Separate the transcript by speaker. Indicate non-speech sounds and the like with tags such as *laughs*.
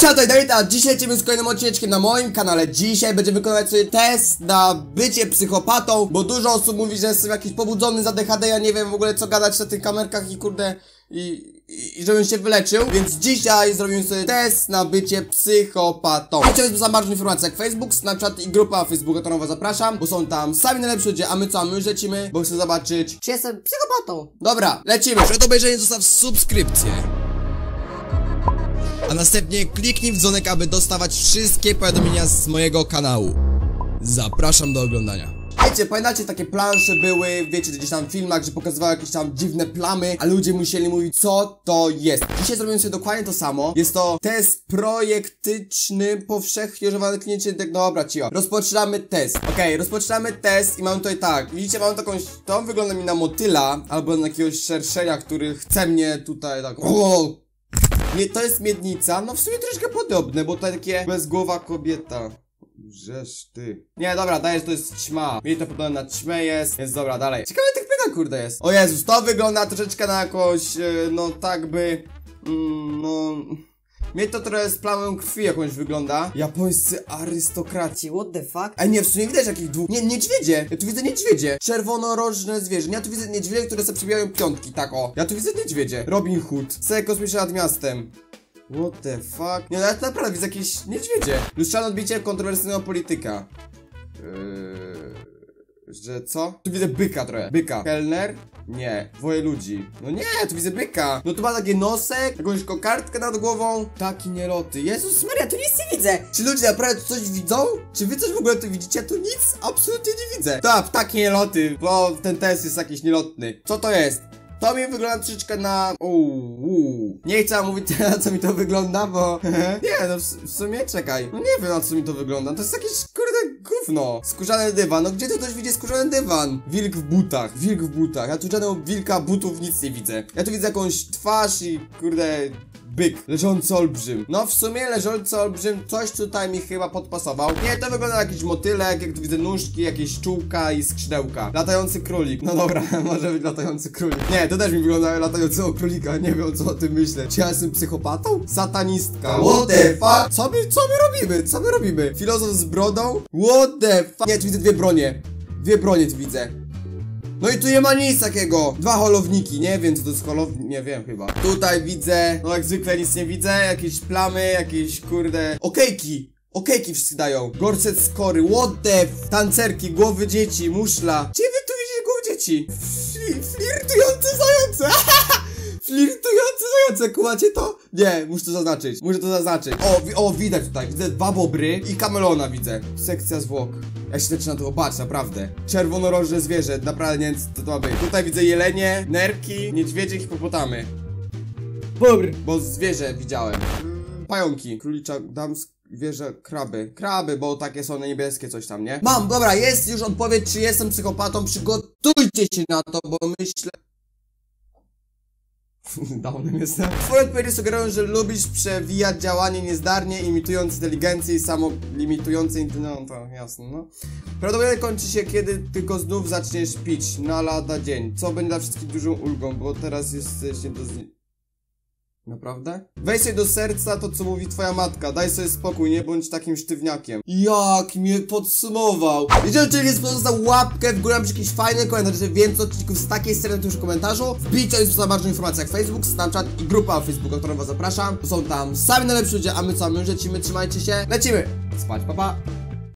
Speaker 1: Siadaj, Dawid, a dzisiaj lecimy z kolejnym odcineczkiem na moim kanale. Dzisiaj będziemy wykonywać sobie test na bycie psychopatą, bo dużo osób mówi, że jestem jakiś pobudzony za DHD, ja nie wiem w ogóle co gadać na tych kamerkach i kurde... I, i, żebym się wyleczył, więc dzisiaj zrobimy sobie test na bycie psychopatą. Chciałbym za bardzo informacje jak Facebook, Snapchat i grupa Facebooka, którą was zapraszam, bo są tam sami najlepsi ludzie, a my co, a my już lecimy, bo chcę zobaczyć, czy jestem psychopatą. Dobra, lecimy.
Speaker 2: Przed obejrzeniem zostaw subskrypcję. A następnie kliknij w dzwonek, aby dostawać wszystkie powiadomienia z mojego kanału. Zapraszam do oglądania.
Speaker 1: Wiecie, pamiętacie takie plansze były, wiecie, gdzieś tam w filmach, że pokazywały jakieś tam dziwne plamy, a ludzie musieli mówić, co to jest. Dzisiaj zrobimy sobie dokładnie to samo. Jest to test projektyczny, powszechnie używany klinicznie, tak dobra, cicho. Rozpoczynamy test. Okej, rozpoczynamy test i mam tutaj tak. Widzicie, mam taką, to wygląda mi na motyla, albo na jakiegoś szerszenia, który chce mnie tutaj tak, o, nie, to jest miednica, no w sumie troszkę podobne, bo tutaj takie bezgłowa kobieta. Żeż ty. Nie, dobra, dajesz, to jest ćma. Mi to podobne na ćmę jest, więc dobra, dalej. Ciekawe tych pytań, kurde, jest. O Jezus, to wygląda troszeczkę na jakąś, e, no tak by, mm, no... Mnie to trochę z plamą krwi jakąś wygląda. Japońscy arystokraci, what the fuck? Ej, nie, w sumie widać jakich dwóch. Nie, niedźwiedzie. Ja tu widzę niedźwiedzie. Czerwonorożne zwierzę. Ja tu widzę niedźwiedzie, które sobie przebijają piątki, tak o. Ja tu widzę niedźwiedzie. Robin Hood. Cel kosmiczny nad miastem. What the fuck? Nie, nawet naprawdę widzę jakieś niedźwiedzie. Lustrzane odbicie kontrowersyjnego polityka. Yy, że co? Tu widzę byka trochę. Byka. Kelner? Nie. Dwoje ludzi. No nie, tu widzę byka. No tu ma takie nosek, jakąś kokardkę nad głową. Taki nieloty. Jezus Maria, tu nic nie widzę. Czy ludzie naprawdę tu coś widzą? Czy wy coś w ogóle tu widzicie? Tu nic absolutnie nie widzę. Tak, ptaki nieloty, bo ten test jest jakiś nielotny. Co to jest? To mi wygląda troszeczkę na... Uuu. Nie chcę mówić *laughs* na co mi to wygląda, bo... *laughs* nie, no w, w, sumie czekaj. No nie wiem na co mi to wygląda. To jest jakieś kurde gówno. Skórzany dywan. No gdzie tu ktoś widzi skórzany dywan? Wilk w butach. Wilk w butach. Ja tu żadnego wilka butów nic nie widzę. Ja tu widzę jakąś twarz i kurde byk, leżący olbrzym. No w sumie leżący olbrzym coś tutaj mi chyba podpasował. Nie, to wygląda jak jakiś motylek, jak tu widzę nóżki, jakieś czółka i skrzydełka. Latający królik. No dobra, *laughs* może być latający królik. Nie, to też mi wygląda jak latającego królika. Nie wiem co o tym myślę. Czy ja jestem psychopatą? Satanistka. What the fuck? Co my, co my robimy? Co my robimy? Filozof z brodą? What the fuck? Nie, tu widzę dwie bronie. Dwie bronie tu widzę. No i tu nie ma nic takiego. Dwa holowniki, nie wiem co to jest holownik, nie wiem chyba. Tutaj widzę, no jak zwykle nic nie widzę, jakieś plamy, jakieś kurde... Okejki! Okejki wszyscy dają. Gorset skory, what the f... Tancerki, głowy dzieci, muszla. Gdzie wy tu widzicie głowy dzieci? Fli flirtujące zające! *laughs* Flirtujące zające, kumacie to? Nie, muszę to zaznaczyć, muszę to zaznaczyć. O, o, widać tutaj, widzę dwa bobry i kamelona widzę. Sekcja zwłok. Ja się zaczynam to bać, naprawdę. Czerwonorożne zwierzę, naprawdę nie wiem co to ma być. Tutaj widzę jelenie, nerki, niedźwiedzie, hipopotamy. Bobr, bo zwierzę widziałem. Pająki, królicza, damsk, wieże, kraby. Kraby, bo takie są niebieskie coś tam, nie? Mam, dobra, jest już odpowiedź, czy jestem psychopatą. Przygotujcie się na to, bo myślę... *laughs* Downem jestem. Odpowiedzi sugerują, że lubisz przewijać działanie niezdarnie, imitując inteligencję i samolimitujące inteligencję. No to jasne, no. Prawdopodobnie kończy się, kiedy tylko znów zaczniesz pić na lada dzień, co będzie dla wszystkich dużą ulgą, bo teraz jesteś nie do Naprawdę? Weź sobie do serca to, co mówi twoja matka. Daj sobie spokój, nie bądź takim sztywniakiem. Jak mnie podsumował. Jeżeli czyli jest pozostał łapkę w górę, jakiś fajny komentarz, że więcej odcinków z takiej serii na w komentarzu. Wbijcie jest za bardzo informacji jak Facebook, Snapchat i grupa Facebooka, którą was zapraszam. Są tam sami najlepsi ludzie, a my co, my już lecimy, trzymajcie się. Lecimy! Spać, papa. Pa.